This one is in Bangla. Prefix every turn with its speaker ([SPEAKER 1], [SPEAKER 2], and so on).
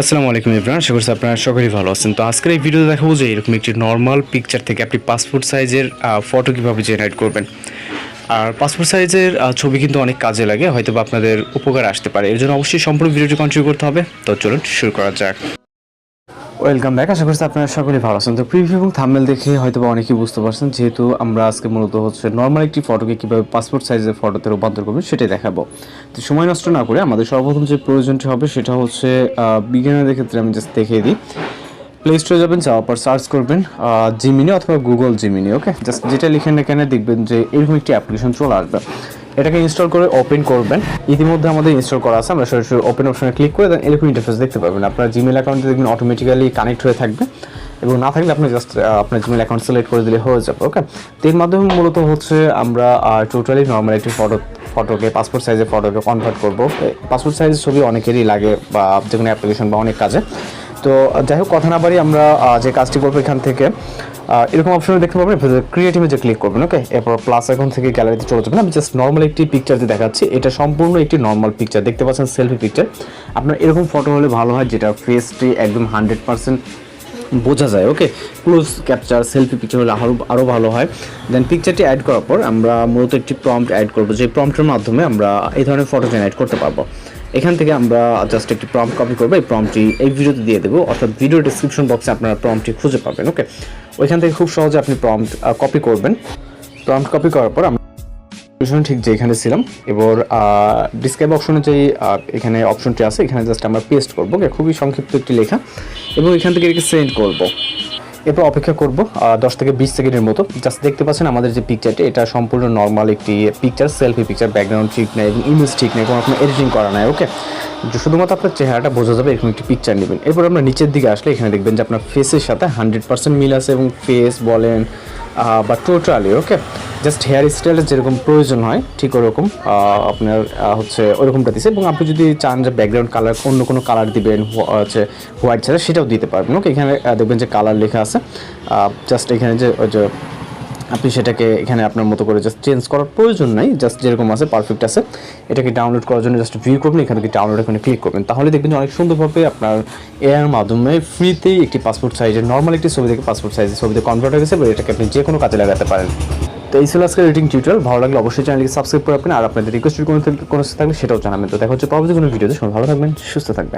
[SPEAKER 1] আসসালামু আলাইকুম ইবরান আশা করছি আপনারা সকলেই ভালো আছেন। তো আজকের এই ভিডিওতে দেখাবো যে এরকম একটি নর্মাল পিকচার থেকে আপনি পাসপোর্ট সাইজের ফটো কীভাবে জেনারেট করবেন। আর পাসপোর্ট সাইজের ছবি কিন্তু অনেক কাজে লাগে হয়তো আপনাদের উপকার আসতে পারে। এর জন্য অবশ্যই সম্পূর্ণ ভিডিওটি কন্টিনিউ করতে হবে। তো চলুন শুরু করা যাক। ওয়েলকাম ব্যাক আশা করছি আপনারা সকলেই ভালো আছেন। তো প্রিভিউ এবং থাম্বনেল দেখে হয়তো বা অনেকেই বুঝতে পারছেন, যেহেতু আমরা আজকে মূলত হচ্ছে নর্মাল একটি ফটোকে কীভাবে পাসপোর্ট সাইজের ফটোতে রূপান্তর করবেন সেটাই দেখাবো। তো সময় নষ্ট না করে আমাদের সর্বপ্রথম যে প্রয়োজনটি হবে সেটা হচ্ছে বিজ্ঞানের ক্ষেত্রে আমি জাস্ট দেখিয়ে দিই। প্লে স্টোরে যাবেন, যাওয়ার পর সার্চ করবেন জিমিনি অথবা গুগল জিমিনি ওকে জাস্ট যেটা লিখে না কেন দেখবেন যে এরকম একটি অ্যাপ্লিকেশন চলে আসবে। এটাকে ইনস্টল করে ওপেন করবেন। ইতিমধ্যে আমাদের ইনস্টল করা আছে, আমরা সরাসরি ওপেন অপশনে ক্লিক করে দেন এরকম ইন্টারফেস দেখতে পাবেন আপনার জিমেল অ্যাকাউন্টে দেখবেন অটোমেটিক্যালি কানেক্ট হয়ে থাকবে এবং না থাকলে আপনি জাস্ট আপনার জিমেল অ্যাকাউন্ট সিলেক্ট করে দিলে হয়ে যাবে ওকে তো এর মাধ্যমে মূলত হচ্ছে আমরা টোটালি নর্মাল একটি ফটো ফটোকে পাসপোর্ট সাইজের ফটোকে কনভার্ট করব। পাসপোর্ট সাইজের ছবি অনেকেরই লাগে বা যে কোনো অ্যাপ্লিকেশন বা অনেক কাজে। তো, যাই হোক, কথা না বাড়ি আমরা যে কাজটি করব এখান থেকে এরকম অপশনে দেখতে পাবেন ক্রিয়েটিভে যে ক্লিক করবেন ওকে এরপর প্লাস এখন থেকে গ্যালারিতে চলে যাবেন। আমি জাস্ট নর্মাল একটি পিকচার যে দেখাচ্ছি। এটা সম্পূর্ণ একটি নর্মাল পিকচার দেখতে পাচ্ছেন সেলফি পিকচার আপনার এরকম ফটো হলে ভালো হয়, যেটা ফেসটি একদম হান্ড্রেড পার্সেন্ট বোঝা যায় okay close capture selfie picture হলে আরও আরও ভালো হয়। দেন পিকচারটি অ্যাড করার পর আমরা মূলত একটি প্রম্পট অ্যাড করব। যে প্রম্পটের মাধ্যমে আমরা এই ধরনের ফটো জেনারেট করতে পারব। এখান থেকে আমরা জাস্ট একটি প্রম্পট কপি করব। এই প্রম্পটি এই ভিডিওতে দিয়ে দেবো। অর্থাৎ ভিডিও ডিসক্রিপশন বক্সে আপনারা প্রম্পটি খুঁজে পাবেন ওকে ওইখান থেকে খুব সহজে আপনি প্রম্পট কপি করবেন। প্রম্পট কপি করার পর আমরা ঠিক যেখানে ছিলাম, এবার ডিসক্রাইব অপশনে যে এখানে অপশনটি আছে, এখানে জাস্ট আমরা পেস্ট করব খুবই সংক্ষিপ্ত একটি লেখা, এবং এখান থেকে এটাকে সেন্ড করব। এরপর অপেক্ষা করব দশ থেকে বিশ সেকেন্ডের মতো। জাস্ট দেখতে পাচ্ছেন আমাদের যে পিকচারটি এটা সম্পূর্ণ নর্মাল একটি পিকচার সেলফি পিকচার ব্যাকগ্রাউন্ড ঠিক নেই, এবং ইমেজ ঠিক নেই, কোনো রকম এডিটিং করা নাই ওকে শুধুমাত্র আপনার চেহারাটা বোঝা যাবে, এরকম একটি পিকচার নেবেন। এরপর আমরা নিচের দিকে আসলে এখানে দেখবেন যে আপনার ফেসের সাথে হান্ড্রেড পার্সেন্ট মিল আছে এবং ফেস বলেন বা টোটালি ওকে জাস্ট হেয়ার স্টাইলের যেরকম প্রয়োজন হয়, ঠিক ওরকম আপনার হচ্ছে ওরকমটা দিছে। এবং আপনি যদি চান যে ব্যাকগ্রাউন্ড কালার অন্য কোনো কালার দিবেন হচ্ছে হোয়াইট ছাড়া সেটাও দিতে পারবেন ওকে এখানে দেখবেন যে কালার লেখা আছে। জাস্ট এখানে যে আপনি সেটাকে এখানে আপনার মতো করে জাস্ট চেঞ্জ করার প্রয়োজন নাই জাস্ট যেরকম আছে পারফেক্ট আছে। এটাকে ডাউনলোড করার জন্য জাস্ট ভিউ করবেন, এখান ডাউনলোড এখানে ক্লিক করবেন। তাহলে দেখবেন অনেক সুন্দরভাবে আপনার এআর মাধ্যমে ফ্রিতেই একটি পাসপোর্ট সাইজের নর্মাল একটি ছবি থেকে পাসপোর্ট সাইজের ছবিতে কনভার্ট হয়ে গেছে এটাকে আপনি যে কোনো কাজে লাগাতে পারেন। তো এই ছিল আজকের রেটিং টিউটোরিয়াল ভালো লাগলে অবশ্যই চ্যানেলকে সাবস্ক্রাইব করে রাখবেন, আর আপনাদের রিকোয়েস্ট কোনো কোনো থাকলে সেটাও জানাবেন। তো দেখা হচ্ছে পরবর্তী কোনো ভিডিওতে সবাই ভালো থাকবেন, সুস্থ থাকবেন।